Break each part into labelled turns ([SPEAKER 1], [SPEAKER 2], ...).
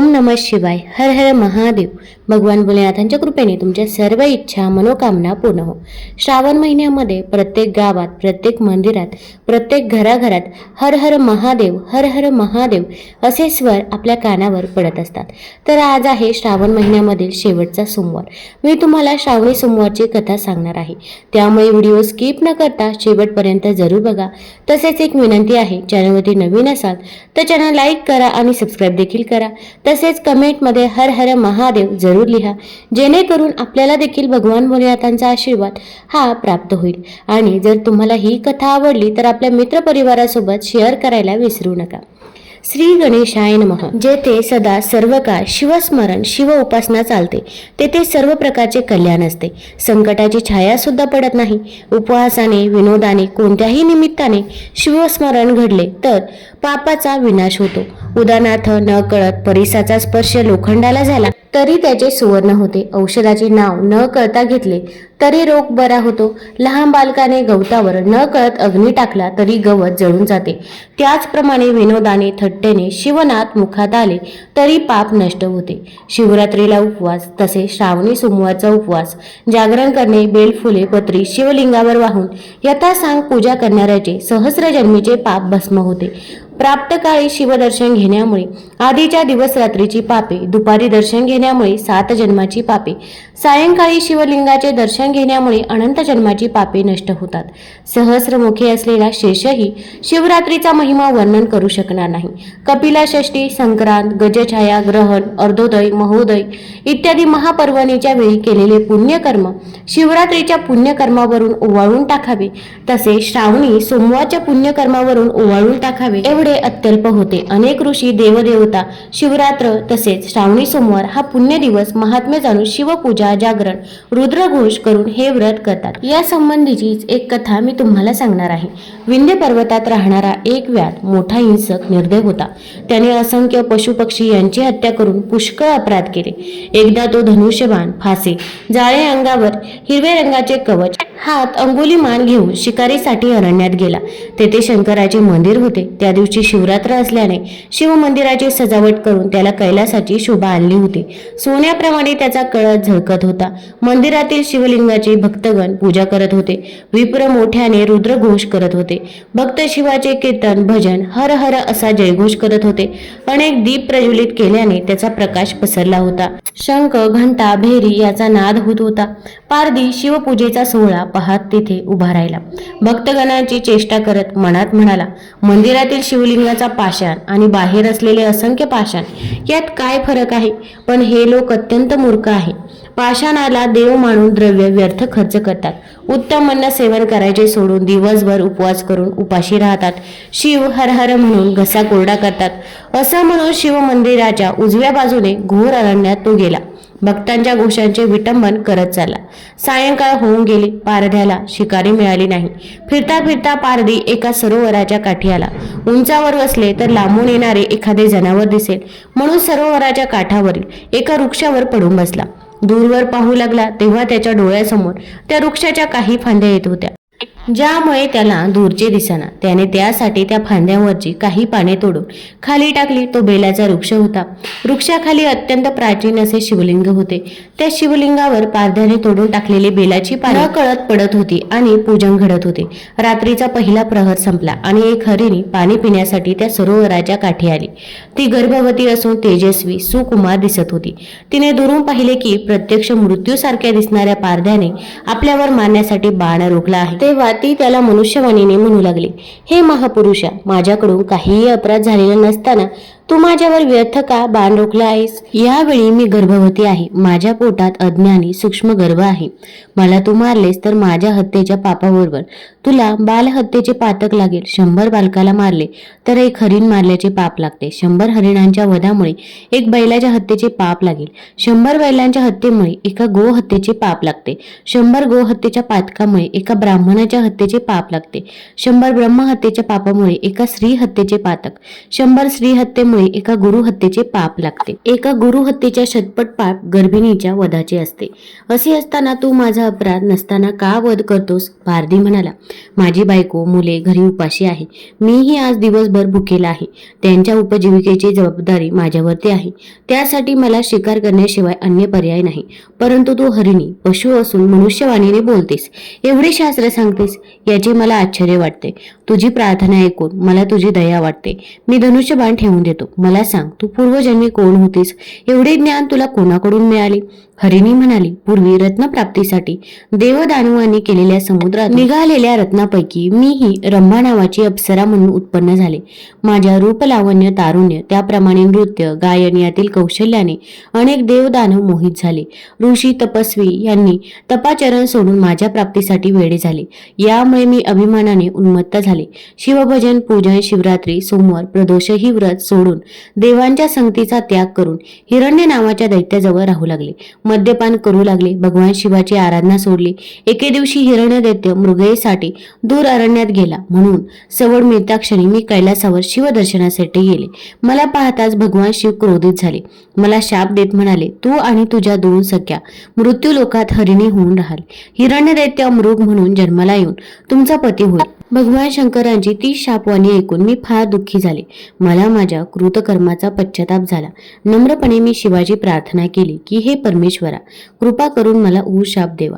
[SPEAKER 1] ओम नमः शिवाय हर हर महादेव. भगवान भोलेनाथांच्या कृपेने तुमच्या सर्व इच्छा मनोकामना पूर्ण हो. श्रावण महिन्यामध्ये प्रत्येक गावात प्रत्येक मंदिरात प्रत्येक घराघरात हर हर महादेव हर हर महादेव असे स्वर आपल्या कानावर पडत असतात. तर आज आहे श्रावण महिन्यामधील शेवटचा सोमवार. मी तुम्हाला श्रावणी सोमवारची कथा सांगणार आहे. त्यामुळे व्हिडिओ स्किप न करता शेवटपर्यंत जरूर बघा. तसेच एक विनंती आहे चॅनलवरती नवीन असाल तर चॅनल लाईक करा आणि सबस्क्राईब देखील करा. तसेच कमेंटमध्ये हर हर महादेव जरूर लिहा जेणेकरून आपल्याला देखील भगवान भोलेनाथांचा आशीर्वाद हा प्राप्त होईल. आणि जर तुम्हाला ही कथा आवडली तर आपल्या मित्रपरिवारासोबत शेअर करायला विसरू नका. श्री गणेशाय नमः. जेथे सदा सर्व काळ शिवस्मरण शिव उपासना चालते. तेथे सर्व प्रकारचे कल्याण असते. संकटाची छाया सुद्धा पडत नाही. उपवासाने विनोदाने कोणत्याही निमित्ताने शिवस्मरण घडले तर पापाचा विनाश होतो. उदाहरणार्थ न कळत परिसाचा स्पर्श लोखंडाला झाला. तरी त्याचे सुवर्ण होते. औषधाचे नाव न कळता घेतले. तरी रोग बरा होतो. लहान बालकाने गवतावर न कळत अग्नी टाकला तरी गवत जळून जाते. त्याचप्रमाणे विनोदाने थट्टेने शिवनाथ मुखात आले तरी पाप नष्ट होते. शिवरात्रीला उपवास तसे श्रावणी सोमवारचा उपवास. जागरण करणे बेलफुले पत्री शिवलिंगावर वाहून यथासांग पूजा करणाऱ्याचे सहस्रजन्मीचे पाप भस्म होते. प्राप्तकाळी शिवदर्शन घेण्यामुळे आधीच्या दिवस रात्रीची पापे दुपारी दर्शन घेण्यामुळे सात जन्माची पापे सायंकाळी शिवलिंगाचे दर्शन घेण्यामुळे अनंत जन्माची पापे नष्ट होतात. सहस्रमुखी असलेला शेषही शिवरात्रीचा महिमा वर्णन करू शकणार नाही. कपिला षष्टी संक्रांत गजछाया ग्रहण अर्धोदय महोदय इत्यादी महापर्वणीच्या वेळी केलेले पुण्यकर्म शिवरात्रीच्या पुण्यकर्मावरून ओवाळून टाकावे. तसे श्रावणी सोमवारच्या पुण्यकर्मावरून ओवाळून टाकावे. एवढे अत्यल्प होते. अनेक ऋषी देवदेवता शिवरात्र तसेच श्रावणी सोमवार हा पुण्य दिवस महात्म्य जाणून शिवपूजा जागरण रुद्रघोष करून हे व्रत करतात. या संबंधीचीच एक कथा मी तुम्हाला सांगणार आहे. विंध्य पर्वतात राहणारा एक व्याध मोठा हिंसक निर्दय होता. त्याने असंख्य पशुपक्षी यांची हत्या करून पुष्कळ अपराध केले. एकदा तो धनुष्यबाण फासे जाळे अंगावर हिरव्या रंगाचे कवच हात अंगुलीमान घेऊन शिकारीसाठी अरण्यात गेला. तेथे शंकराचे मंदिर होते. त्या दिवशी शिवरात्र असल्याने शिवमंदिराची सजावट करून त्याला कैलासाची शोभा आणली होती. सोन्याप्रमाणे त्याचा कळस झळकत होता. मंदिरातील शिवलिंगाचे भक्तगण पूजा करत होते. विप्र मोठ्याने रुद्रघोष करत होते. भक्त शिवाचे कीर्तन भजन हर हर असा जयघोष करत होते. अनेक दीप प्रज्वलित केल्याने त्याचा प्रकाश पसरला होता. शंख घंटा भेरी याचा नाद होत होता. पारधी शिवपूजेचा सोहळा पाहत तिथे उभा राहिला. भक्तगणांची चेष्टा करत मनात म्हणाला मंदिरातील शिवलिंगाचा पाषाण आणि बाहेर असलेले असंख्य पाषाण यात काय फरक आहे? पण हे लोक अत्यंत मूर्ख आहे. पाषाणाला देव मानून द्रव्य व्यर्थ खर्च करतात. उत्तम अन्न सेवन करायचे सोडून दिवसभर उपवास करून उपाशी राहतात. शिव हर हर म्हणून घसा कोरडा करतात. असं म्हणून शिव मंदिराच्या उजव्या बाजूने घोर अरण्यात तो गेला. भक्तांच्या घोषांचे विटंबन करत चालला. सायंकाळ होऊन गेली. पारध्याला शिकारी मिळाली नाही. फिरता फिरता पारधी एका सरोवराच्या काठी आला उंचावर बसले तर लांबून येणारे एखादे जनावर दिसेल. म्हणून सरोवराच्या काठावरील एका वृक्षावर पडून बसला. दूरवर पाहू लागला तेव्हा त्याच्या डोळ्यासमोर त्या वृक्षाच्या काही फांद्या येत होत्या. ज्यामुळे त्याला दूरचे दिसना. त्याने त्यासाठी त्या फांद्यांवरची काही पाने तोडून खाली टाकली. तो बेलाचा वृक्ष होता. वृक्षाखाली अत्यंत प्राचीन असे शिवलिंग होते. त्या शिवलिंगावर पारध्याने तोडून टाकलेली बेलाची पाने कळत पडत होती आणि पूजन घडत होते. रात्रीचा पहिला प्रहर संपला आणि एक हरिणी पाणी पिण्यासाठी त्या सरोवराच्या काठी आली. ती गर्भवती असून तेजस्वी सुकुमार दिसत होती. तिने दुरून पाहिले की प्रत्यक्ष मृत्यूसारख्या दिसणाऱ्या पारध्याने आपल्यावर मारण्यासाठी बाण रोखला आहे. तेव्हा ती त्याला मनुष्यवाणीने म्हणू लागली हे महापुरुषा माझ्याकडून काहीही अपराध झालेला नसताना तू माझ्यावर व्यर्थ का बाण रोखला आहेस? यावेळी मी गर्भवती आहे. माझ्या पोटात अज्ञानी सूक्ष्म गर्भ आहे. मला तू मारलेस तर माझ्या हत्येच्या पापाबरोबर. तुला बालहत्येचे पातक लागेल. शंभर बालकाला मारले तर एक हरिण मारल्याचे पाप लागते. शंभर हरिणांच्या वधामुळे एक बैलाच्या हत्येचे पाप लागेल. शंभर बैलांच्या हत्येमुळे एका गोहत्येचे पाप लागते. शंभर गोहत्येच्या पातकामुळे एका ब्राह्मणाच्या हत्येचे पाप लागते. शंभर ब्रह्महत्येच्या पापामुळे एका स्त्री हत्येचे पातक. शंभर स्त्री हत्येमुळे त्यामुळे एका गुरुहत्येचे पाप लागते. एका गुरुहत्येच्या शतपट पाप गर्भिणीच्या वधाचे असते. असे असताना तू माझा अपराध नसताना का वध करतोस? पारधी म्हणाला. माझी बायको मुले घरी उपाशी आहे. मीही आज दिवसभर भुकेला आहे. त्यांच्या उपजीविकेची जबाबदारी माझ्यावरती आहे. त्यासाठी मला शिकार करण्याशिवाय अन्य पर्याय नाही. परंतु तू हरिणी पशु असून मनुष्यवाणीने बोलतेस. एवढे शास्त्र सांगतेस याचे मला आश्चर्य वाटते. तुझी प्रार्थना ऐकून मला तुझी दया वाटते. मी धनुष्यबाण ठेवून देतो. मला सांग तू पूर्वजन्मी कोण होतीस? एवढे ज्ञान तुला कोणाकडून मिळाले? हरिणी म्हणाली पूर्वी रत्नप्राप्तीसाठी देवदानवांनी केलेल्या समुद्रात निघालेल्या रत्नापैकी मीही रंभा नावाची अप्सरा म्हणून उत्पन्न झाले. माझ्या रूपलावण्य तारुण्य त्याप्रमाणे नृत्य गायन यातील कौशल्याने अनेक देवदानव मोहित झाले. ऋषी तपस्वी यांनी तपाचरण सोडून माझ्या प्राप्तीसाठी वेळे झाले. यामुळे मी अभिमानाने उन्मत्त झाले. शिवभजन पूजन शिवरात्री सोमवार प्रदोष ही व्रत सोडून देवांच्या संगतीचा त्याग करून हिरण्य नावाच्या दैत्याजवळ राहू लागले. मद्यपान करू लागले. भगवान शिवाची आराधना सोडली. एके दिवशी हिरण्य दैत्य मृगयेसाठी दूर अरण्यात गेला. म्हणून सवड मिळता क्षणी मी कैलासावर शिवदर्शनासाठी गेले. मला पाहताच भगवान शिव क्रोधित झाले. मला शाप देत म्हणाले तू आणि तुझ्या दोन सख्या मृत्यू लोकात हरिणी होऊन राहाल. हिरण्य दैत्य मृग म्हणून जन्माला येऊन तुमचा पती होईल. भगवान शंकरांची ती शापवाणी ऐकून मी फार दुःखी झाले. मला माझ्या कृतकर्माचा पश्चाताप झाला. नम्रपणे मी शिवाजी प्रार्थना केली की हे परमेश्वरा कृपा करून मला ऊ शाप देवा.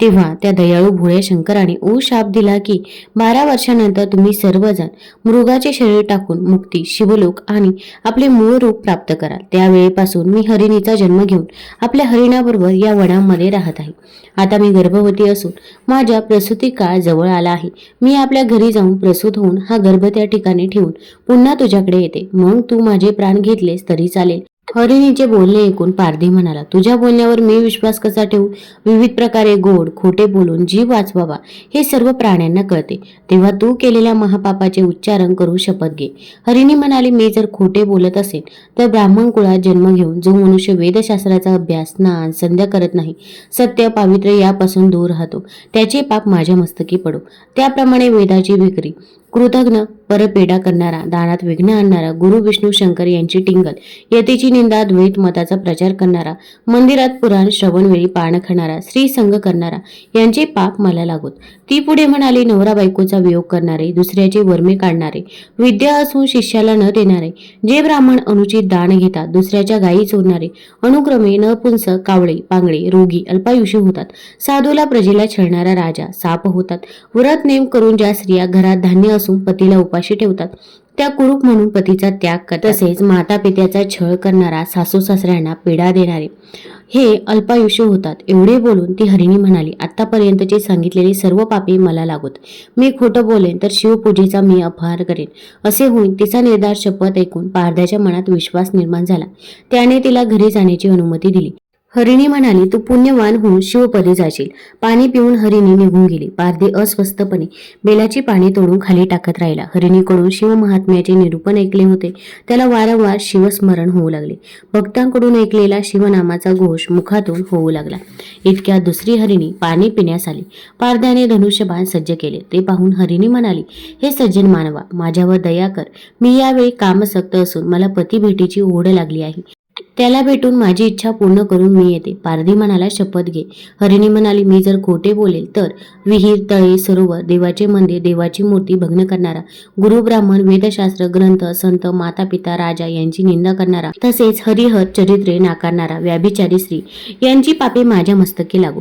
[SPEAKER 1] तेव्हा त्या दयाळू भोळ्या शंकराने ऊ शाप दिला की बारा वर्षानंतर तुम्ही सर्वजण मृगाचे शरीर टाकून मुक्ती शिवलोक आणि आपले मूळ रूप प्राप्त कराल. त्यावेळेपासून मी हरिणीचा जन्म घेऊन आपल्या हरिणाबरोबर या वनामध्ये राहत आहे. आता मी गर्भवती असून माझ्या प्रसूती काळ जवळ आला आहे. मी आपल्या घरी जाऊन प्रसूत होऊन हा गर्भ त्या ठिकाणी ठेवून पुन्हा तुझ्याकडे येते. मग तू माझे प्राण घेतलेस तरी चालेल. हरिणीचे बोलणे ऐकून पारधी म्हणाला तुझ्या बोलण्यावर मी विश्वास कसा ठेवू? विविध प्रकारे गोड खोटे बोलून जीव वाचवावा हे सर्व प्राण्यांना कळते. तेव्हा तू केलेल्या महापापाचे उच्चारण करू शपथ घे. हरिणी म्हणाली मी जर खोटे बोलत असेल तर ब्राह्मण कुळात जन्म घेऊन जो मनुष्य वेदशास्त्राचा अभ्यास स्नान संध्या करत नाही सत्य पावित्र्य यापासून दूर राहतो. त्याचे पाप माझ्या मस्तकी पडो. त्याप्रमाणे वेदाची विक्री. कृतज्ञ परपेडा करणारा दानात विघ्न आणणारा गुरु विष्णू शंकर यांची टिंगल यतीची निंदा द्वैत मताचा प्रचार करणारा मंदिरात पुराण श्रवणवेळी पान खाणारा स्त्री संग करणारा यांचे पाप मला लागोत. ती पुढे म्हणाली नवरा बायकोचा वियोग करणारे दुसऱ्याचे वर्मे काढणारे विद्या असून शिष्याला न देणारे जे ब्राह्मण अनुचित दान घेतात दुसऱ्याच्या गायी चोरणारे अनुक्रमे नपुंस कावळे पांगडे रोगी अल्पायुषी होतात. साधूला प्रजेला छळणारा राजा साप होतात. व्रत नेम करून ज्या स्त्रिया घरात धान्य असून पतीला उपाशी ठेवतात. त्या कुरूप म्हणून पतीचा त्याग करतात. तसेच माता पित्याचा छळ करणारा सासू सासऱ्यांना पीडा देणारे हे अल्पायुष्य होतात. एवढे बोलून ती हरिणी म्हणाली आतापर्यंतची सांगितलेली सर्व पापे मला लागोत. मी खोटं बोलेन तर शिवपूजेचा मी अपहार करेन. असे होईन तिचा निर्धार शपथ ऐकून पारध्याच्या मनात विश्वास निर्माण झाला. त्याने तिला घरी जाण्याची अनुमती दिली. हरिणी म्हणाली तू पुण्यवान होऊन शिवपदी जाशील. पाणी पिऊन हरिणी निघून गेली. पारधी अस्वस्थपणे बेलाची पाणी तोडून खाली टाकत राहिला. हरिणीकडून शिवमहात्म्याचे निरूपण ऐकले होते. त्याला वारंवार शिवस्मरण होऊ लागले. भक्तांकडून ऐकलेला शिवनामाचा घोष मुखातून होऊ लागला. इतक्या दुसरी हरिणी पाणी पिण्यास आली. पारध्याने धनुष्यबाण सज्ज केले. ते पाहून हरिणी म्हणाली हे सज्जन मानवा माझ्यावर दया कर. मी यावेळी कामसक्त असून मला पती भेटीची ओढ लागली आहे. त्याला भेटून माझी इच्छा पूर्ण करून मी येते. पारधी म्हणाला शपथ घे. हरिणी म्हणाली मी जर खोटे बोलेल तर? विहीर तळे सरोवर देवाचे मंदिर देवाची मूर्ती भग्न करणारा गुरु ब्राह्मण वेदशास्त्र ग्रंथ संत माता पिता राजा यांची निंदा करणारा तसेच हरिहर चरित्रे नाकारणारा व्याभिचारी स्त्री यांची पापे माझ्या मस्तकी लागू.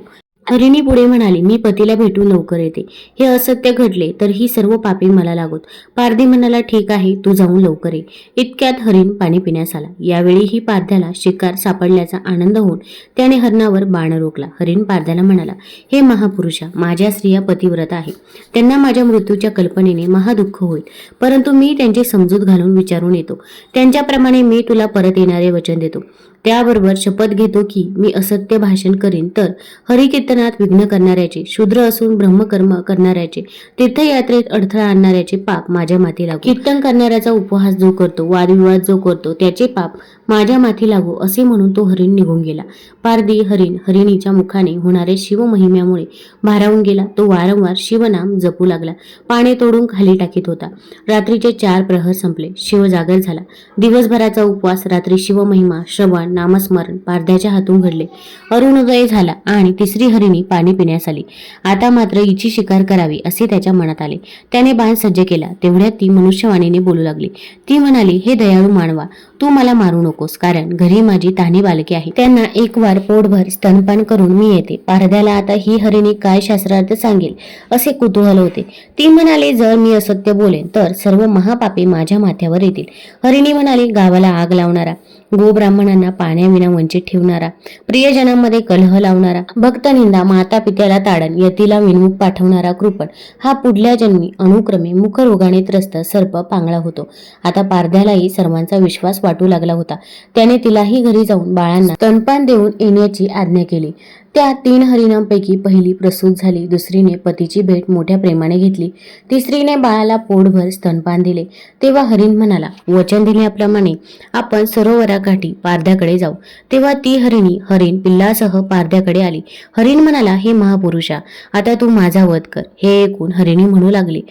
[SPEAKER 1] हरिणी पुढे म्हणाली मी पतीला भेटून लवकर येते. हे असत्य घडले तर ही सर्व पापी मला लागोत. पारधी म्हणाला ठीक आहे तू जाऊन लवकर ये. इतक्यात हरिण पाणी पिण्यास आला. यावेळीही पारध्याला शिकार सापडल्याचा आनंद होऊन त्याने हरणावर बाण रोखला. हरिण पारध्याला म्हणाला हे महापुरुषा माझ्या स्त्रिया पतिव्रत आहे. त्यांना माझ्या मृत्यूच्या कल्पनेने महादुःख होईल. परंतु मी त्यांची समजूत घालून विचारून येतो. त्यांच्याप्रमाणे मी तुला परत येणारे वचन देतो. त्याबरोबर शपथ घेतो की मी असत्य भाषण करीन. तर हरिकीर्तनात विघ्न करणाऱ्याचे शूद्र असून ब्रह्मकर्म करणाऱ्याचे तीर्थयात्रेत अडथळा आणणाऱ्याचे पाप माझ्या माथी लागू. कीर्तन करणाऱ्याचा उपहास जो करतो वादविवाद जो करतो त्याचे पाप माझ्या माथी लागू असे म्हणून तो हरिण निघून गेला. पारदी हरिण हरिणीच्या मुखाने होणारे शिवमहिम्यामुळे भारावून गेला. तो वारंवार शिवनाम जपू लागला. पाणी तोडून खाली टाकीत होता. रात्रीचे चार प्रहर संपले. शिव जागर झाला. दिवसभराचा उपवास रात्री शिवमहिमा श्रवण नामस्मरण पारध्याच्या हातून घडले. अरुणोदय झाला आणि तिसरी हरिणी पाणी पिण्यास आली. आता मात्र हिची शिकार करावी असे त्याच्या मनात आले. त्याने बाण सज्ज केला. तेवढ्यात ती मनुष्यवाणीने बोलू लागली. ती म्हणाली हे दयाळू मानवा तू मला मारू नकोस कारण घरी माझी तान्ही बालके आहे त्यांना एक वार पोटभर स्तनपान करून मी येते. पारध्याला आता ही हरिणी काय शास्त्रार्थ सांगेल? असे कुतूहल होते. ती म्हणाली जर मी असत्य बोलेन तर सर्व महापापी माझ्या माथ्यावर येतील. हरिणी म्हणाली गावाला आग लावणारा. गोब्राह्मणांना पाण्याविना वंचित ठेवणारा प्रियजनांमध्ये कलह लावणारा भक्तनिंदा माता पित्याला ताडण यतीला विनमुख पाठवणारा कृपण हा पुढल्या जन्मी अनुक्रमे मुखरोगाने त्रस्त सर्प पांगळा होतो. आता पारध्यालाही सर्वांचा विश्वास वाटू लागला होता. त्याने तिलाही घरी जाऊन बाळांना तणपान देऊन येण्याची आज्ञा केली. त्या तीन हरिणांपैकी पहिली प्रसूत झाली. दुसरीने पतीची भेट मोठ्या प्रेमाने घेतली. तिसरीने बाळाला पोटभर स्तनपान दिले. तेव्हा हरिण म्हणाला वचन दिल्याप्रमाणे आपण सरोवराकाठी पारध्याकडे जाऊ. तेव्हा ती हरिणी हरिण पिल्लासह पारध्याकडे आली. हरिण म्हणाला हे महापुरुषा आता तू माझा वध कर. हे ऐकून हरिणी म्हणू लागली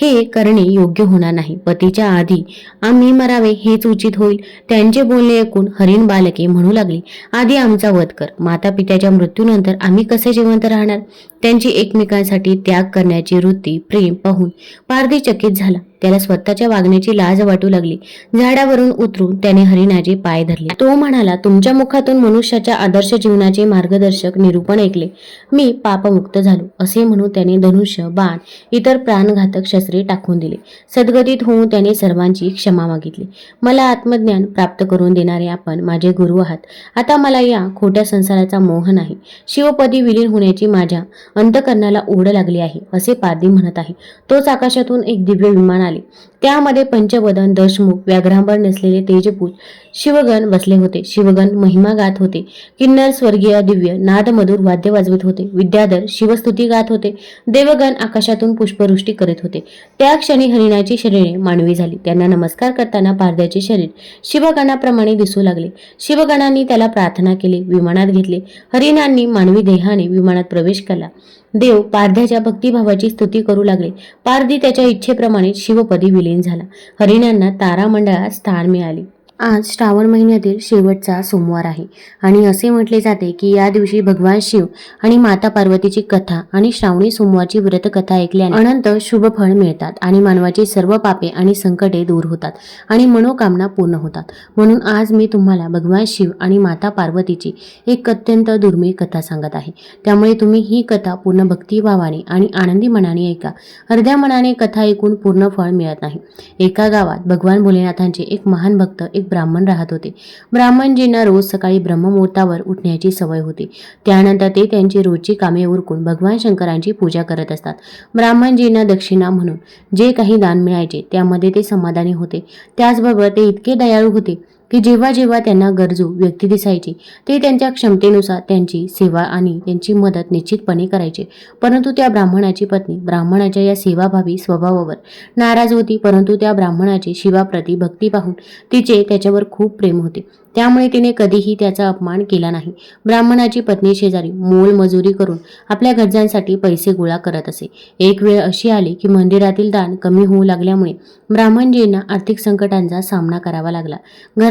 [SPEAKER 1] हे करणे योग्य होणार नाही. पतीच्या आधी आम्ही मरावे हेच उचित होईल. त्यांचे बोलणे ऐकून हरिण बालके म्हणू लागली आधी आमचा वध कर. माता पित्याच्या मृत्यूनंतर आम्ही कसे जिवंत राहणार? त्यांची एकमेकांसाठी त्याग करण्याची वृत्ती प्रेम पाहून पारधी चकित झाला. त्याला स्वतःच्या वागण्याची लाज वाटू लागली. झाडावरून उतरून त्याने हरिणाचे पाय धरले. तो म्हणाला तुमच्या मुखातून मनुष्याच्या आदर्श जीवनाचे मार्गदर्शक निरूपण ऐकले. मी पापमुक्त झालो असे म्हणून त्याने धनुष्य बाण इतर प्राणघातक शस्त्रे टाकून दिले. सद्गतीत होऊन त्याने सर्वांची क्षमा मागितली. मला आत्मज्ञान प्राप्त करून देणारे आपण माझे गुरु आहात. आता मला या खोट्या संसाराचा मोह नाही. शिवपदी विलीन होण्याची माझ्या अंतकरणाला ओढ लागली आहे असे पादी म्हणत आहे. तोच आकाशातून एक दिव्य विमान आले त्यामध्ये पंचवदन दशमुख व्याघ्रांवर नसलेले तेजपूज शिवगण बसले होते. शिवगण महिमा गात होते. किन्नर स्वर्गीय दिव्य नादमधुर वाद्य वाजवत होते. विद्याधर शिवस्तुती गात होते. देवगण आकाशातून पुष्पवृष्टी करीत होते. त्या क्षणी हरिणाची शरीरे मानवी झाली. त्यांना नमस्कार करताना पारध्याचे शरीर शिवगणाप्रमाणे दिसू लागले. शिवगणांनी त्याला प्रार्थना केली विमानात घेतले. हरिणांनी मानवी देहाने विमानात प्रवेश केला. देव पारध्याच्या भक्तिभावाची स्तुती करू लागले. पारधी त्याच्या इच्छेप्रमाणे शिवपदी विले विलीन झाला. हरिणांना तारामंडळात स्थान मिळाले. आज श्रावण महिन्यातील शेवटचा सोमवार आहे. आणि असे म्हटले जाते की या दिवशी भगवान शिव आणि माता पार्वतीची कथा आणि श्रावणी सोमवारची व्रतकथा ऐकल्याने अनंत शुभ फळ मिळतात आणि मानवाची सर्व पापे आणि संकटे दूर होतात आणि मनोकामना पूर्ण होतात. म्हणून आज मी तुम्हाला भगवान शिव आणि माता पार्वतीची एक अत्यंत दुर्मिळ कथा सांगत आहे. त्यामुळे तुम्ही ही कथा पूर्ण भक्तिभावाने आणि आनंदी मनाने ऐका. अर्ध्या मनाने कथा ऐकून पूर्ण फळ मिळत नाही. एका गावात भगवान भोलेनाथांचे एक महान भक्त एक ब्राह्मण राहत होते. ब्राह्मणजींना रोज सकाळी ब्रह्ममुहूर्तावर उठण्याची सवय होती. त्यानंतर ते त्यांची रोजची कामे उरकून भगवान शंकरांची पूजा करत असतात. ब्राह्मणजींना दक्षिणा म्हणून जे काही दान मिळायचे त्यामध्ये ते समाधानी होते. त्याचबरोबर ते इतके दयाळू होते की जेव्हा जेव्हा त्यांना गरजू व्यक्ती दिसायची ते त्यांच्या क्षमतेनुसार त्यांची सेवा आणि त्यांची मदत निश्चितपणे करायचे. परंतु त्या ब्राह्मणाची पत्नी ब्राह्मणाच्या या सेवाभावी स्वभावावर नाराज होती. परंतु त्या ब्राह्मणाची शिवाप्रती भक्ती पाहून तिचे त्याच्यावर खूप प्रेम होते. त्यामुळे तिने कधीही त्याचा अपमान केला नाही. ब्राह्मणाची पत्नी शेजारी मोल मजुरी करून आपल्या गरजांसाठी पैसे गोळा करत असे. एक वेळ अशी आली की मंदिरातील दान कमी होऊ लागल्यामुळे ब्राह्मणजींना आर्थिक संकटांचा सामना करावा लागला.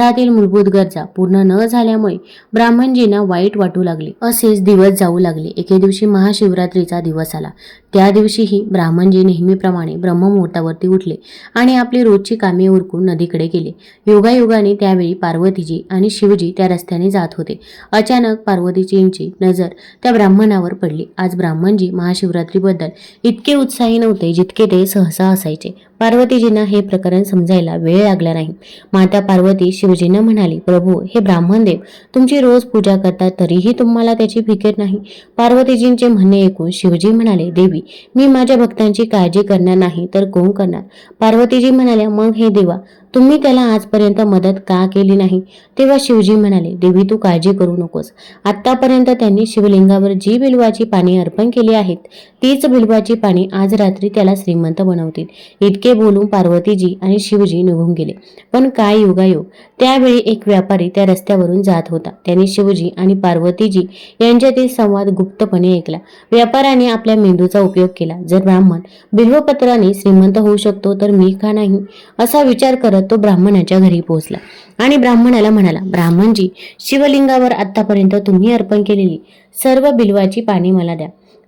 [SPEAKER 1] घरातील मूलभूत गरजा पूर्ण न झाल्यामुळे ब्राह्मणजींना वाईट वाटू लागले. असेच दिवस जाऊ लागले. एके दिवशी महाशिवरात्रीचा दिवस आला. त्या दिवशीही ब्राह्मणजी नेहमीप्रमाणे ब्रह्ममुहूर्तावरती उठले आणि आपली रोजची कामे उरकून नदीकडे गेले. योगायोगाने त्यावेळी पार्वतीजी आणि शिवजी त्या रस्त्याने जात होते. अचानक पार्वतीजींची नजर त्या ब्राह्मणावर पडली. आज ब्राह्मणजी महाशिवरात्रीबद्दल इतके उत्साही नव्हते जितके ते सहसा असायचे. पार्वतीजींना हे प्रकरण समजायला वेळ लागला नाही. माता पार्वती शिवजींना म्हणाली प्रभू हे ब्राह्मण देव तुमची रोज पूजा करतात तरीही तुम्हाला त्याची फिकीर नाही. पार्वतीजींचे म्हणणे ऐकून शिवजी म्हणाले देवी मी माझ्या भक्तांची काळजी करणार नाही तर कोण करणार? पार्वतीजी म्हणाल्या मग हे देवा तुम्ही त्याला आजपर्यंत मदत का केली नाही? तेव्हा शिवजी म्हणाले देवी तू काळजी करू नकोस. आतापर्यंत त्यांनी शिवलिंगावर जी बिल्वाची पाने अर्पण केली आहेत तीच बिल्वाची पाने आज रात्री त्याला श्रीमंत बनवतील. इतके बोलून पार्वतीजी आणि शिवजी निघून गेले. पण काय योगायोग? त्यावेळी एक व्यापारी त्या रस्त्यावरून जात होता. त्यांनी शिवजी आणि पार्वतीजी यांच्यातील संवाद गुप्तपणे ऐकला. व्यापाराने आपल्या मेंदूचा उपयोग केला. जर ब्राह्मण बिल्वपत्राने श्रीमंत होऊ शकतो तर मी का नाही? असा विचार करत तो ब्राह्मणाच्या घरी पोहोचला. आणि ब्राह्मणाला म्हणाला ब्राह्मणजी शिवलिंगावर आतापर्यंत तुम्ही अर्पण केलेली सर्व बिल्वाची पाणी मला द्या.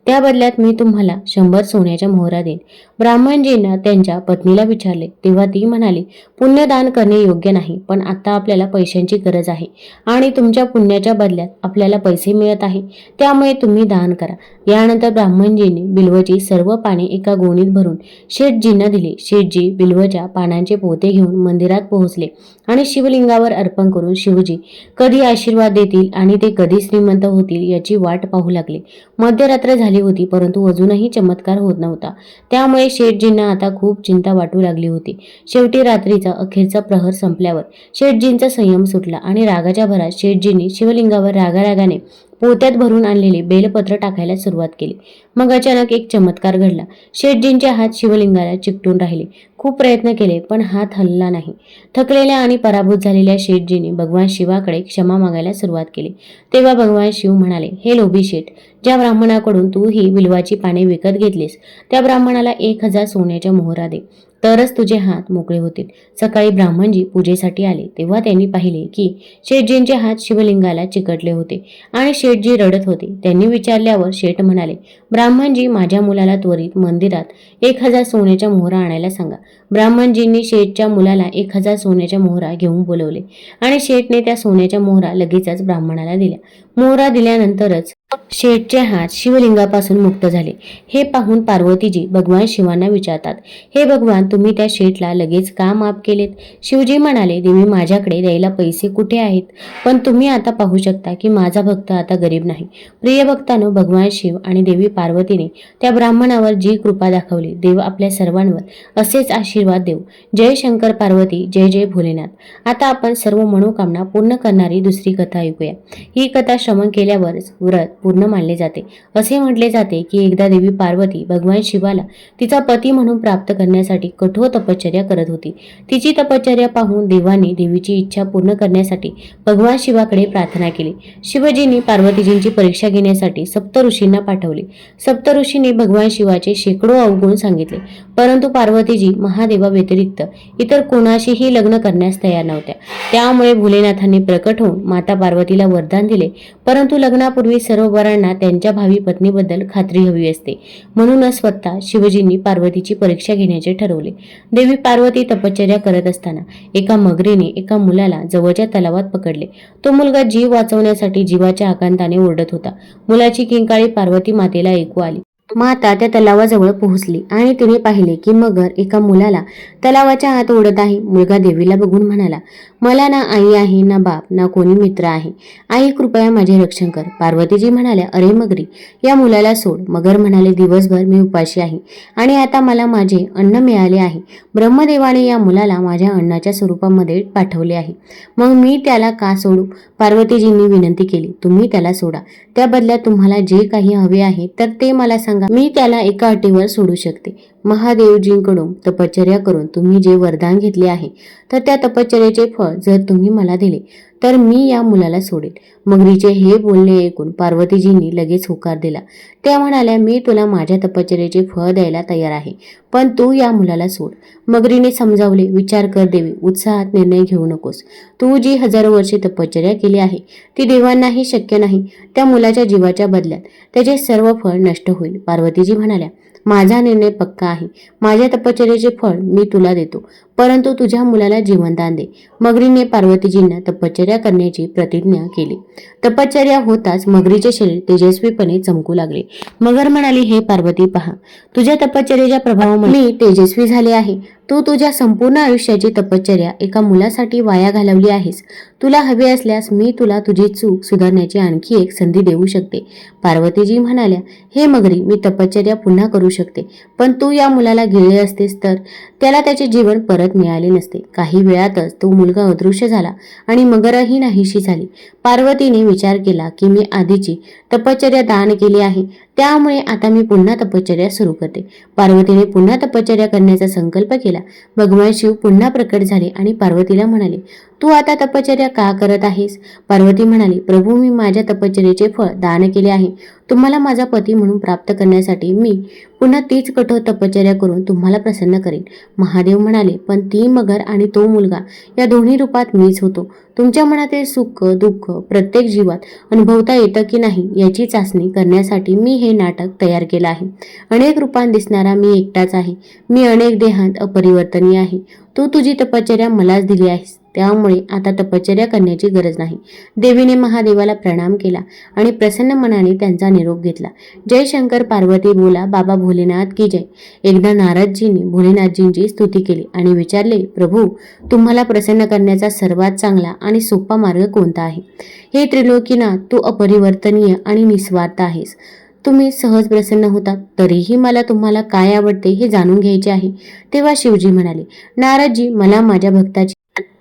[SPEAKER 1] त्या बदल्यात मी तुम्हाला शंभर सोन्याच्या मोहरा देईन. ब्राह्मणजींना त्यांच्या पत्नीला विचारले. तेव्हा ती म्हणाली पुण्यदान करणे योग्य नाही पण आता आपल्याला पैशांची गरज आहे आणि तुमच्या पुण्याच्या बदल्यात आपल्याला पैसे मिळत आहे. त्यामुळे तुम्ही दान करा. यानंतर ब्राह्मणजींनी बिल्वची सर्व पाने एका गोणीत भरून शेठजींना दिली. शेठजी बिल्वच्या पानांचे पोते घेऊन मंदिरात पोहोचले आणि शिवलिंगावर अर्पण करून शिवजी कधी आशीर्वाद देतील आणि ते कधी श्रीमंत होतील याची वाट पाहू लागले. मध्यरात्र झाली होती परंतु अजूनही चमत्कार होत नव्हता. त्यामुळे शेठजींना आता खूप चिंता वाटू लागली होती. शेवटी रात्रीचा अखेरचा प्रहर संपल्यावर शेठजींचा संयम सुटला आणि रागाच्या भरात शेठजींनी शिवलिंगावर रागारागाने पोत्यात भरून आणलेले बेलपत्र टाकायला सुरुवात केली. मग अचानक एक चमत्कार घडला. शेठजींचे हात शिवलिंगाला चिकटून राहिले. खूप प्रयत्न केले पण हात हलला नाही. थकलेल्या आणि पराभूत झालेल्या शेठजीने भगवान शिवाकडे क्षमा मागायला सुरुवात केली. तेव्हा भगवान शिव म्हणाले हे लोभी शेठ ज्या ब्राह्मणाकडून तू ही बिलवाची पाने विकत घेतलीस त्या ब्राह्मणाला एक हजार सोन्याच्या मोहरा दे. तरच तुझे हात मोकळे होतील. सकाळी ब्राह्मणजी पूजेसाठी आले. तेव्हा त्यांनी पाहिले की शेठजींचे हात शिवलिंगाला चिकटले होते आणि शेठजी रडत होते. त्यांनी विचारल्यावर शेठ म्हणाले ब्राह्मणजी माझ्या मुलाला त्वरित मंदिरात एक हजार सोन्याच्या मोहरा आणायला सांगा. ब्राह्मणजींनी शेठच्या मुलाला एक हजार सोन्याच्या मोहरा घेऊन बोलवले आणि शेठने त्या सोन्याच्या मोहरा लगेचच ब्राह्मणाला दिल्या. मोहरा दिल्यानंतरच शेठचे हात शिवलिंगापासून मुक्त झाले. हे पाहून पार्वतीजी भगवान शिवांना विचारतात हे भगवान तुम्ही त्या शेठला लगेच का माफ केलेत? शिवजी म्हणाले देवी माझ्याकडे द्यायला पैसे कुठे आहेत? पण तुम्ही आता पाहू शकता की माझा भक्त आता गरीब नाही. प्रिय भक्तानो भगवान शिव आणि देवी पार्वतीने त्या ब्राह्मणावर जी कृपा दाखवली देव आपल्या सर्वांवर असेच आशीर्वाद देऊ. जय शंकर पार्वती जय जय भोलेनाथ. आता आपण सर्व मनोकामना पूर्ण करणारी दुसरी कथा ऐकूया. ही कथा श्रमण केल्यावरच व्रत पूर्ण मानले जाते. असे म्हटले जाते की एकदा देवी पार्वती भगवान शिवाला तिचा पती म्हणून प्राप्त करण्यासाठी कठोर तपश्चर्या करत होती. तिची तपश्चर्या पाहून देवाने देवीची इच्छा पूर्ण करण्यासाठी भगवान शिवाकडे प्रार्थना केली. शिवजींनी पार्वतीजींची परीक्षा घेण्यासाठी सप्तऋषींना पाठवले. सप्तऋषींनी भगवान शिवाचे शेकडो अवगुण सांगितले. परंतु पार्वतीजी महादेवा व्यतिरिक्त इतर कोणाशीही लग्न करण्यास तयार नव्हत्या. त्यामुळे भोलेनाथांनी प्रकट होऊन माता पार्वतीला वरदान दिले. परंतु लग्नापूर्वी सर्व वरांना त्यांच्या भावी पत्नीबद्दल खात्री हवी असते. म्हणूनच स्वतः शिवजींनी पार्वतीची परीक्षा घेण्याचे ठरवले. देवी पार्वती तपश्चर्या करत असताना एका मगरीने एका मुलाला जवळच्या तलावात पकडले. तो मुलगा जीव वाचवण्यासाठी जीवाच्या आकांताने ओरडत होता. मुलाची किंकाळी पार्वती मातेला ऐकू आली. माता त्या तलावाजवळ पोहोचली आणि तिने पाहिले की मगर एका मुलाला तलावाच्या आत ओढत आहे. मुलगा देवीला बघून म्हणाला मला ना आई आहे ना बाप ना कोणी मित्र आहे. आई कृपया माझे रक्षण कर. पार्वतीजी म्हणाल्या अरे मगरी या मुलाला सोड. मगर म्हणाले दिवसभर मी उपाशी आहे आणि आता मला माझे अन्न मिळाले आहे. ब्रह्मदेवाने या मुलाला माझ्या अन्नाच्या स्वरूपामध्ये पाठवले आहे. मग मी त्याला का सोडू? पार्वतीजींनी विनंती केली तुम्ही त्याला सोडा. त्या बदल्यात तुम्हाला जे काही हवे आहे तर ते मला सांगा. मी त्याला एका अटीवर सोडू शकते. महादेवजींकडून तपश्चर्या करून तुम्ही जे वरदान घेतले आहे तर त्या तपश्चर्याचे फळ जर तुम्ही मला दिले तर मी या मुलाला सोडेल. मगरीचे हे बोलणे ऐकून पार्वतीजींनी लगेच होकार दिला. त्या म्हणाल्या मी तुला माझ्या तपश्चर्याचे फळ द्यायला तयार आहे पण तू या मुलाला सोड. मगरीने समजावले विचार कर देवी उत्साहात निर्णय घेऊ नकोस. तू जी हजारो वर्षे तपश्चर्या केली आहे ती देवांनाही शक्य नाही. त्या मुलाच्या जीवाच्या बदल्यात त्याचे सर्व फळ नष्ट होईल. पार्वतीजी म्हणाल्या माझा निर्णय पक्का आहे माझ्या तपश्चर्याचे फळ मी तुला देतो. परंतु तुझ्या मुलाला जीवनदान दे. मगरीने पार्वतीजींना तपश्चर्या करण्याची प्रतिज्ञा केली. तपश्चर्या होताच मगरीचे शरीर तेजस्वीपणे चमकू लागले. मगर म्हणाली हे पार्वती पहा. तुझ्या तपश्चर्याच्या प्रभावामुळे मी तेजस्वी झाले आहे. तू तुझ्या संपूर्ण आयुष्याची तपश्चर्या एका मुलासाठी वाया घालवली आहेस. तुला हवे असल्यास मी तुला तुझी चूक सुधारण्याची आणखी एक संधी देऊ शकते. पार्वतीजी म्हणाल्या हे मगरी मी तपश्चर्या पुन्हा करू शकते. पण तू या मुलाला गिळले असतेस तर? त्याला त्याचे जीवन परत मिळाले नसते. काही वेळातच तो मुलगा अदृश्य झाला आणि मगरही नाहीशी झाली. पार्वतीने विचार केला की मी आधीची तपश्चर्या दान केली आहे. त्यामुळे आता मी पुन्हा तपश्चर्या सुरू करते. पार्वतीने पुन्हा तपश्चर्या करण्याचा संकल्प केला. भगवान शिव पुन्हा प्रकट झाले आणि पार्वतीला म्हणाले तू आता तपश्चर्या का करत आहेस? पार्वती म्हणाली प्रभू मी माझ्या तपश्चर्याचे फळ दान केले आहे. तुम्हाला माझा पती म्हणून प्राप्त करण्यासाठी मी पुन्हा तीच कठोर तपश्चर्या करून तुम्हाला प्रसन्न करेन. महादेव म्हणाले पण ती मगर आणि तो मुलगा या दोन्ही रूपात मीच होतो. तुमच्या मनातील सुख दुःख प्रत्येक जीवात अनुभवता येतं की नाही याची चाचणी करण्यासाठी मी हे नाटक तयार केलं आहे. अनेक रूपांत दिसणारा मी एकटाच आहे. मी अनेक देहांत अपरिवर्तनीय आहे. तू तुझी तपश्चर्या मलाच दिली आहेस. त्यामुळे आता तपश्चर्या करण्याची गरज नाही. देवीने महादेवाला प्रणाम केला आणि प्रसन्न मनाने त्यांचा निरोप घेतला. जय शंकर पार्वती बोला बाबा भोलेनाथ की जय. एकदा नारदजींनी भोलेनाथजींची स्तुती केली आणि विचारले प्रभू तुम्हाला प्रसन्न करण्याचा सर्वात चांगला आणि सोपा मार्ग कोणता आहे? हे त्रिलोकीनाथ तू अपरिवर्तनीय आणि निस्वार्थ आहेस. तुम्ही सहज प्रसन्न होतात तरीही मला तुम्हाला काय आवडते हे जाणून घ्यायचे आहे. तेव्हा शिवजी म्हणाले नारदजी मला माझ्या भक्ताची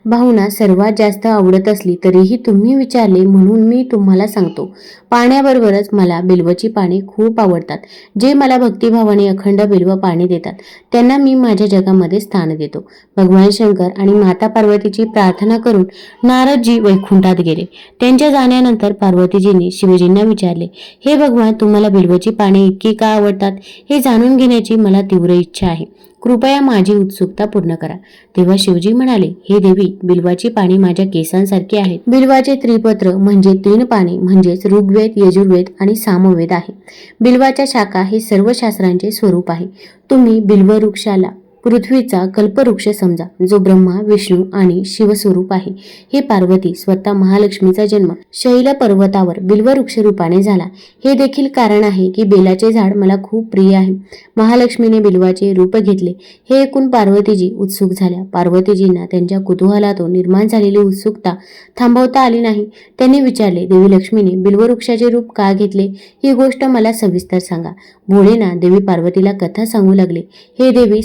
[SPEAKER 1] भावना सर्वात जास्त आवडत असली तरीही तुम्ही विचारले म्हणून मी तुम्हाला सांगतो. पाण्याबरोबरच मला बिल्वची पाने खूप आवडतात. जे मला भक्तिभावाने अखंड बिल्व पाणी देतात. त्यांना मी माझ्या जगामध्ये स्थान देतो. भगवान शंकर आणि माता पार्वतीची प्रार्थना करून नारदजी वैकुंठात गेले. त्यांच्या जाण्यानंतर पार्वतीजींनी शिवजींना विचारले हे भगवान तुम्हाला बिल्वची पाने इतकी का आवडतात? हे जाणून घेण्याची मला तीव्र इच्छा आहे. कृपया माझी उत्सुकता पूर्ण करा. तेव्हा शिवजी म्हणाले हे देवी बिल्वाची पाने माझ्या केसांसारखी आहेत बिल्वाचे त्रिपत्र म्हणजे तीन पाने म्हणजेच ऋग्वेद यजुर्वेद आणि सामवेद आहे. बिल्वाच्या शाखा हे सर्व शास्त्रांचे स्वरूप आहे. तुम्ही बिल्व वृक्षाला पृथ्वीचा कल्पवृक्ष समजा जो ब्रह्मा विष्णू आणि शिवस्वरूप आहे. हे पार्वती स्वतः महालक्ष्मीचा जन्म शैल पर्वतावर बिल्ववृक्ष रूपाने झाला. हे देखील कारण आहे की बेलाचे झाड मला खूप प्रिय आहे. महालक्ष्मीने बिल्वाचे रूप घेतले. हे ऐकून पार्वतीजी उत्सुक झाल्या. पार्वतीजींना त्यांच्या कुतूहलातून निर्माण झालेली उत्सुकता थांबवता आली नाही. त्यांनी विचारले देवी लक्ष्मीने बिल्ववृक्षाचे रूप का घेतले? ही गोष्ट मला सविस्तर सांगा. भोळेना देवी पार्वतीला कथा सांगू लागले. हे देवी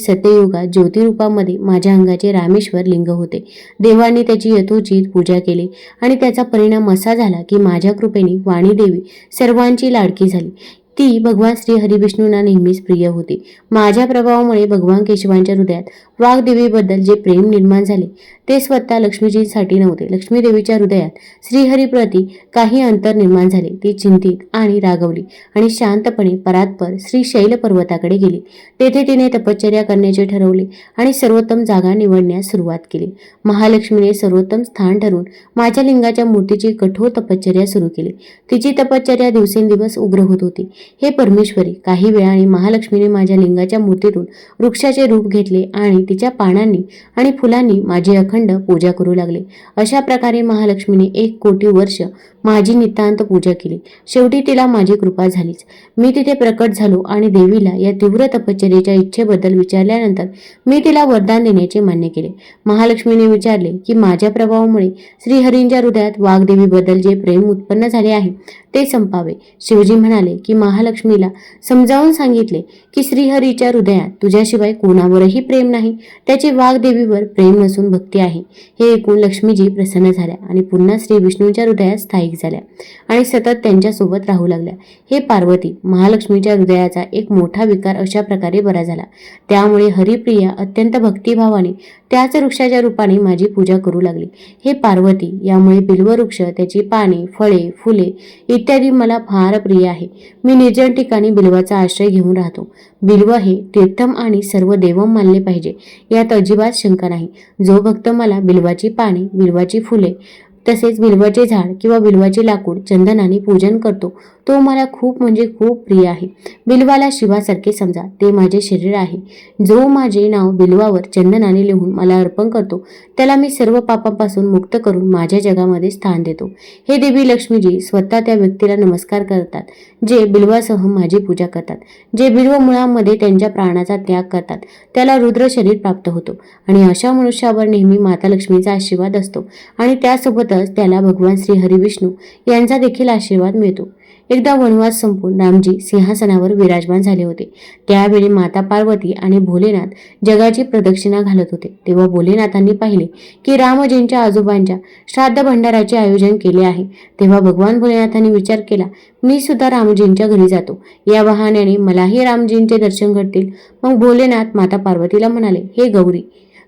[SPEAKER 1] सत्ययुगात ज्योतिरूपामध्ये माझ्या अंगाचे रामेश्वर लिंग होते. देवांनी त्याची यथोचित पूजा केली आणि त्याचा परिणाम असा झाला की माझ्या कृपेने वाणी देवी सर्वांची लाडकी झाली. ती भगवान श्री हरिविष्णूंना नेहमीच प्रिय होती. माझ्या प्रभावामुळे भगवान केशवांच्या हृदयात वाघदेवीबद्दल जे प्रेम निर्माण झाले ते स्वतः लक्ष्मीजींसाठी नव्हते. लक्ष्मीदेवीच्या हृदयात श्रीहरीप्रती काही अंतर निर्माण झाले. ती चिंतित आणि रागवली आणि शांतपणे परात्पर श्री शैल पर्वताकडे गेली. तेथे तिने तपश्चर्या करण्याचे ठरवले आणि सर्वोत्तम जागा निवडण्यास सुरुवात केली. महालक्ष्मीने सर्वोत्तम स्थान ठरवून माझ्या लिंगाच्या मूर्तीची कठोर तपश्चर्या सुरू केली. तिची तपश्चर्या दिवसेंदिवस उग्र होत होती. हे परमेश्वरी काही वेळाने महालक्ष्मीने माझ्या लिंगाच्या मूर्तीतून वृक्षाचे रूप घेतले आणि तिच्या पानांनी आणि फुलांनी माझी अखंड पूजा करू लागले. अशा प्रकारे महालक्ष्मीने एक कोटी वर्ष माझी नितांत पूजा केली. शेवटी तिला माझी कृपा झालीच. मी तिथे प्रकट झालो आणि देवीला या तीव्र तपश्चर्येच्या इच्छेबद्दल विचारल्यानंतर मी तिला वरदान देण्याचे मान्य केले. महालक्ष्मीने विचारले की माझ्या प्रभावामुळे श्रीहरींच्या हृदयात वाघदेवीबद्दल जे प्रेम उत्पन्न झाले आहे ते संपावे. शिवजी म्हणाले की महालक्ष्मीला समजावून सांगितले की श्रीहरीच्या हृदयात तुझ्याशिवाय कोणावरही प्रेम नाही. त्याचे वाघदेवीवर प्रेम नसून भक्ती आहे. हे ऐकून लक्ष्मीजी प्रसन्न झाल्या आणि पुन्हा श्री विष्णूंच्या हृदयात स्थायिक झाल्या आणि सतत त्यांच्यासोबत राहू लागल्या. हे पार्वती महालक्ष्मीच्या हृदयाचा एक मोठा विकार अशा प्रकारे बरा झाला. त्यामुळे हरिप्रिया अत्यंत भक्तिभावाने त्याच वृक्षाच्या रूपाने माझी पूजा करू लागली. हे पार्वती यामुळे बिल्ववृक्ष त्याची पाने फळे फुले इत्यादी मला फार प्रिय आहे. मी निर्जन ठिकाणी बिल्वाचा आश्रय घेऊन राहतो. बिल्व हे तीर्थम आणि सर्व देवम मानले पाहिजे. यात अजिबात शंका नाही. जो भक्त मला बिल्वाची पाने बिल्वाची फुले तसेच बिल्वाचे झाड किंवा बिल्वाचे लाकूड चंदनाने पूजन करतो. तो मला खूप म्हणजे खूप प्रिय आहे. बिल्वाला शिवासारखे समजा ते माझे शरीर आहे. जो माझे नाव बिल्वावर चंदनाने लिहून मला अर्पण करतो त्याला मी सर्व पापापासून मुक्त करून माझ्या जगामध्ये स्थान देतो. हे देवी लक्ष्मीजी स्वतः त्या व्यक्तीला नमस्कार करतात. जे बिल्वासह माझी पूजा करतात जे बिल्व मुळामध्ये त्यांच्या प्राणाचा त्याग करतात त्याला रुद्र शरीर प्राप्त होतो. आणि अशा मनुष्यावर नेहमी माता लक्ष्मीचा आशीर्वाद असतो. आणि त्यासोबतच त्याला भगवान श्री हरिविष्णू यांचा देखील आशीर्वाद मिळतो. एकदा वनवास संपून रामजी सिंहासनावर विराजमान झाले होते. त्यावेळी माता पार्वती आणि भोलेनाथ जगाची प्रदक्षिणा घालत होते. तेव्हा भोलेनाथांनी पाहिले की रामजींच्या आजोबांच्या श्राद्ध भंडाराचे आयोजन केले आहे. तेव्हा भगवान भोलेनाथांनी विचार केला मी सुद्धा रामजींच्या घरी जातो. या बहाण्याने मलाही रामजींचे दर्शन घडतील. मग भोलेनाथ माता पार्वतीला म्हणाले हे गौरी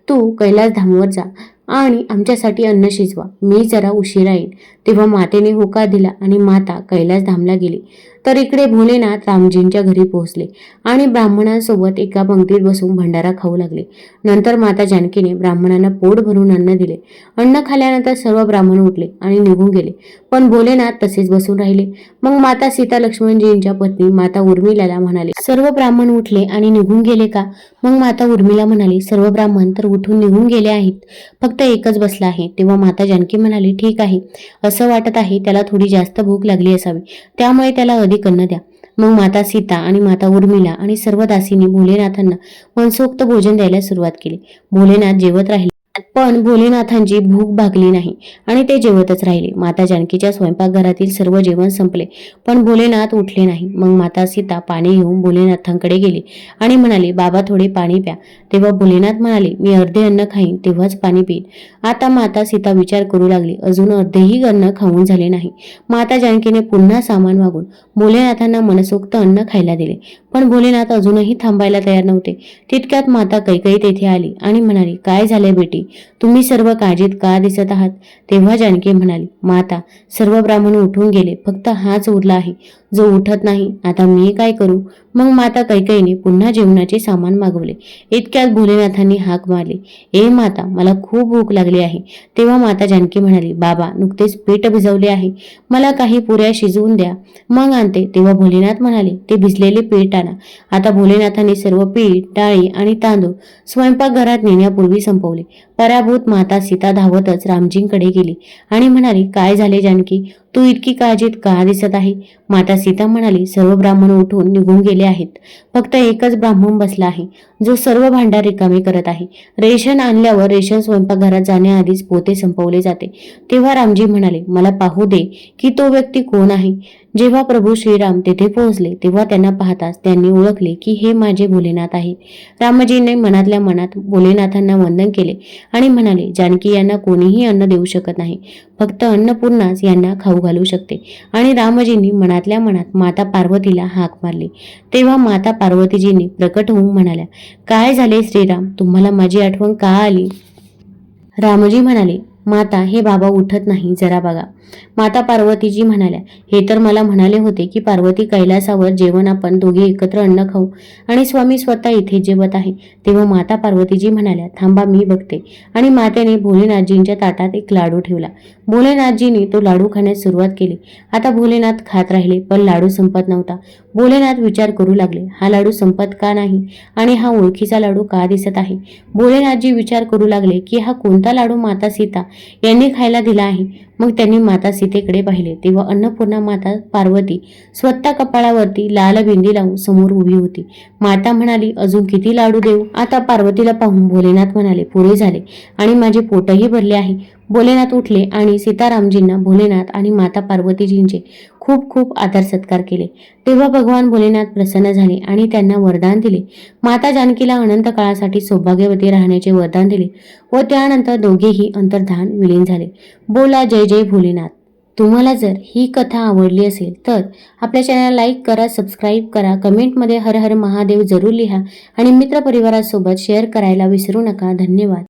[SPEAKER 1] तू कैलास धामवर जा. आणि आमच्यासाठी अन्न शिजवा. मी जरा उशिरा येईन. तेव्हा मातेने होकार दिला आणि माता कैलास धामला गेली. तर इकडे भोलेनाथ रामजींच्या घरी पोहोचले आणि ब्राह्मणांसोबत एका पंक्तीत बसून भंडारा खाऊ लागले. नंतर माता जानकीने ब्राह्मणांना पोट भरून अन्न दिले. अन्न खाल्यानंतर सर्व ब्राह्मण उठले आणि निघून गेले. पण भोलेनाथ तसेच बसून राहिले. मग माता सीता लक्ष्मणजींच्या पत्नी माता उर्मिलाला म्हणाले सर्व ब्राह्मण उठले आणि निघून गेले का? मग माता उर्मिला म्हणाली सर्व ब्राह्मण तर उठून निघून गेले आहेत. फक्त एकच बसला आहे. तेव्हा माता जानकी म्हणाली ठीक आहे. असं वाटत आहे त्याला थोडी जास्त भूक लागली असावी. त्यामुळे त्याला अधिक अन्न द्या. मग माता सीता आणि माता उर्मिला आणि सर्व दासींनी भोलेनाथांना मनसोक्त भोजन द्यायला सुरुवात केली. भोलेनाथ जेवत राहिले. पण भोलेनाथांची भूक भागली नाही आणि ते जेवतच राहिले. माता जानकीच्या स्वयंपाकघरातील सर्व जेवण संपले पण भोलेनाथ उठले नाही. मग माता सीता पाणी घेऊन भोलेनाथांकडे गेली आणि म्हणाले बाबा थोडे पाणी प्या. तेव्हा भोलेनाथ म्हणाले मी अर्धे अन्न खाईन तेव्हाच पाणी पिईन. आता माता सीता विचार करू लागली. अजून अर्धेही अन्न खाऊन झाले नाही. माता जानकीने पुन्हा सामान मागून भोलेनाथांना मनसोक्त अन्न खायला दिले. पण भोलेनाथ अजूनही थांबायला तयार नव्हते. तितक्यात माता कैकई तेथे आली आणि म्हणाली काय झाले बेटी? तुम्ही सर्व काळजीत का दिसत आहात? तेव्हा जानकी म्हणाली माता सर्व ब्राह्मण उठून गेले. फक्त हाच उरला आहे. जो उठत नाही आता मी काय करू? मग माता कैकईने पुन्हा जेवणाचे सामान मागवले. इतक्यात भोलेनाथांनी हाक मारली ए माता मला खूप भूक लागली आहे. तेव्हा माता जानकी म्हणाली बाबा नुकतेच पीठ भिजवले आहे. मला काही पुऱ्या शिजवून द्या. मग आणते. तेव्हा भोलेनाथ म्हणाले ते भिजलेले पीठ आणा. आता भोलेनाथांनी सर्व पीठ डाळी आणि तांदूळ स्वयंपाकघरात नेण्यापूर्वी संपवले. पराभूत माता सीता धावतच रामजींकडे गेली आणि म्हणाली काय झाले जानकी? तू इतकी काळजीत का दिसत आहे? माता सीता म्हणाली सर्व ब्राह्मण उठून निघून गेले आहेत. फक्त एकच ब्राह्मण बसला आहे जो सर्व भांडार रिकामे करत आहे. रेशन आणल्यावर रेशन स्वयंपाकघरात जाण्याआधीच पोते संपवले जाते. तेव्हा रामजी म्हणाले मला पाहू दे की तो व्यक्ती कोण आहे? जेव्हा प्रभू श्रीराम तेथे पोहोचले तेव्हा त्यांना पाहताच त्यांनी ओळखले की हे माझे भोलेनाथ आहे रामजीने मनातल्या मनात भोलेनाथांना वंदन केले आणि म्हणाले जानकी यांना कोणीही अन्न देऊ शकत नाही. फक्त अन्नपूर्णाच यांना खाऊ घालू शकते. आणि रामजींनी मनातल्या मनात माता पार्वतीला हाक मारली. तेव्हा माता पार्वतीजींनी प्रकट होऊन म्हणाल्या काय झाले श्रीराम? तुम्हाला माझी आठवण का आली? रामजी म्हणाले माता हे बाबा उठत नाही. जरा बघा. माता पार्वतीजी म्हणाल्या हे तर मला म्हणाले होते की पार्वती कैलासावर जेवण आपण दोघे एकत्र अन्न खाऊ आणि स्वामी स्वतः इथे जेवत आहे. तेव्हा माता पार्वतीजी म्हणाल्या थांबा मी बघते. आणि मातेने भोलेनाथजींच्या ताटात एक लाडू ठेवला. भोलेनाथजींनी तो लाडू खाण्यास सुरुवात केली. आता भोलेनाथ खात राहिले पण लाडू संपत नव्हता. भोलेनाथ विचार करू लागले हा लाडू संपत का नाही? आणि हा ओळखीचा लाडू का दिसत आहे? भोलेनाथजी विचार करू लागले की हा कोणता लाडू माता सीता यांनी खायला दिला आहे? मग त्यांनी माता सीतेकडे पाहिले. तेव्हा अन्नपूर्णा माता पार्वती स्वतः कपाळावरती लाल बिंदी लावून समोर उभी होती. माता म्हणाली अजून किती लाडू देऊ? आता पार्वतीला पाहून भोलेनाथ म्हणाले पुरे झाले आणि माझे पोटही भरले आहे. भोलेनाथ उठले आणि सीतारामजींना भोलेनाथ आणि माता पार्वतीजींचे खूप खूप आदर सत्कार केले. तेव्हा भगवान भोलेनाथ प्रसन्न झाले आणि त्यांना वरदान दिले. माता जानकीला अनंत काळासाठी सौभाग्यवती राहण्याचे वरदान दिले व त्यानंतर दोघेही अंतर्धान विलीन झाले. बोला जय जय भोलेनाथ. तुम्हाला जर ही कथा आवडली असेल तर आपल्या चॅनल लाईक करा सबस्क्राईब करा कमेंटमध्ये हर हर महादेव जरूर लिहा आणि मित्रपरिवारासोबत शेअर करायला विसरू नका. धन्यवाद.